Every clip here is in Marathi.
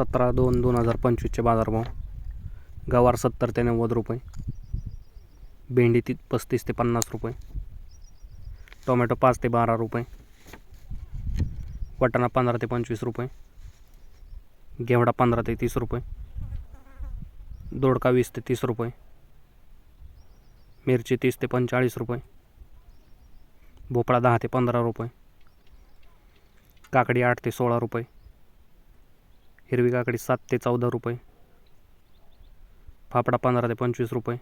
सतरा दोन दोन हजार पंचवीसचे बाजारभाव. गवार सत्तर ते नव्वद रुपये. भेंडी ती पस्तीस ते पन्नास रुपये. टोमॅटो पाच ते बारा रुपये. वटाणा पंधरा ते पंचवीस रुपये. घेवडा पंधरा ते तीस रुपये. दोडका वीस ते तीस रुपये. मिरची तीस ते पंचेचाळीस रुपये. भोपळा दहा ते पंधरा रुपये. काकडी आठ ते सोळा रुपये. हिरवी काकडी सात ते चौदा रुपये. फाफडा पंधरा ते पंचवीस रुपये.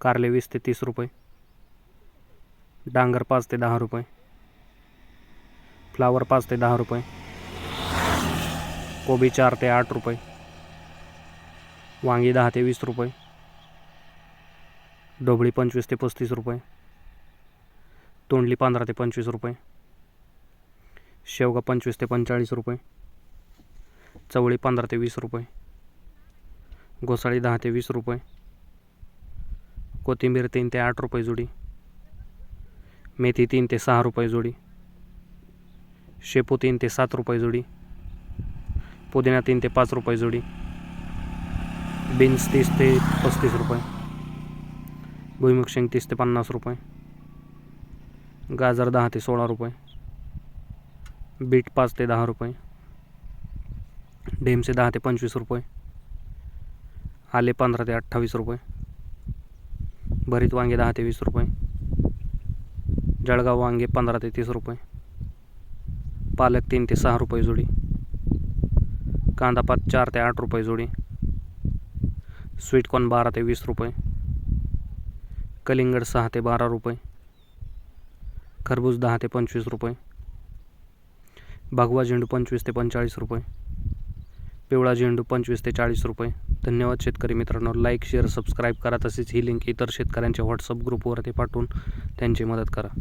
कारले वीस ते तीस रुपये. डांगर पाच ते दहा रुपये. फ्लावर पाच ते दहा रुपये. कोबी चार ते आठ रुपये. वांगी दहा ते वीस रुपये. ढोबळी पंचवीस ते पस्तीस रुपये. तोंडली पंधरा ते पंचवीस रुपये. शेवगा पंचवीस ते पंचेचाळीस रुपये. चवळी पंधरा ते वीस रुपये. घोसाळी दहा ते वीस रुपये. कोथिंबीर तीन ते आठ रुपये जोडी. मेथी तीन ते सहा रुपये जोडी. शेपू तीन ते सात रुपये जोडी. पुदिना तीन ते पाच रुपये जोडी. बीन्स तीस ते पस्तीस रुपये. भुईमुग शेंग तीस ते पन्नास रुपये. गाजर दहा ते सोळा रुपये. बीट पाच ते दहा रुपये. डेमचे दहा ते पंचवीस रुपये. आले पंधरा ते अठ्ठावीस रुपये. भरीत वांगे दहा ते वीस रुपये. जळगाव वांगे पंधरा ते तीस रुपये. पालक तीन ते सहा रुपये जोडी. कांदापात चार ते आठ रुपये जोडी. स्वीटकॉर्न बारा ते वीस रुपये. कलिंगड सहा ते बारा रुपये. खरबूज दहा ते पंचवीस रुपये. भगवा झेंडू पंचवीस ते पंचेचाळीस रुपये. पिवळा झेंडू पंचवीस ते चाळीस रुपये. धन्यवाद शेतकरी मित्रांनो. लाईक शेअर सबस्क्राईब करा. तसेच ही लिंक इतर शेतकऱ्यांच्या व्हॉट्सअप ग्रुपवरती पाठवून त्यांची मदत करा.